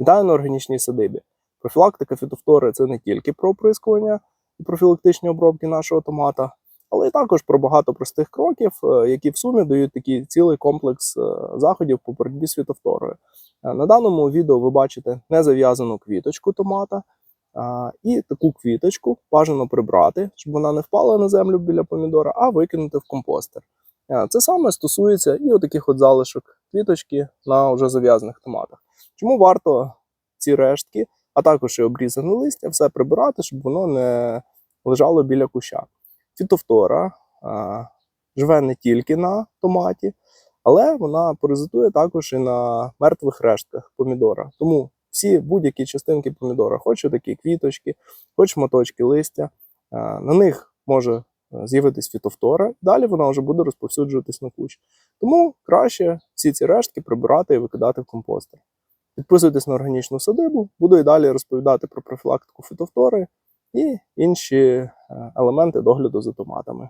Вітаю на органічній садибі. Профілактика фітофтори це не тільки про оприскування і профілактичні обробки нашого томата, але й також про багато простих кроків, е, які в сумі дають такий цілий комплекс е, заходів по боротьбі з фітофторою. Е, На даному відео ви бачите незав'язану квіточку томата. І таку квіточку бажано прибрати, щоб вона не впала на землю біля помідора, а викинути в компостер. Е, Це саме стосується і отаких от залишок квіточки на вже зав'язаних томатах. Чому варто ці рештки, а також і обрізане листя, все прибирати, щоб воно не лежало біля куща. Фітофтора а, живе не тільки на томаті, але вона паразитує також і на мертвих рештках помідора. Тому всі будь-які частинки помідора, хоч такі квіточки, хоч моточки листя, а, на них може е, з'явитись фітофтора, далі вона вже буде розповсюджуватись на кущ. Тому краще всі ці рештки прибирати і викидати в компостер. Підписуйтесь на органічну садибу, буду і далі розповідати про профілактику фітофтори і інші е, елементи догляду за томатами.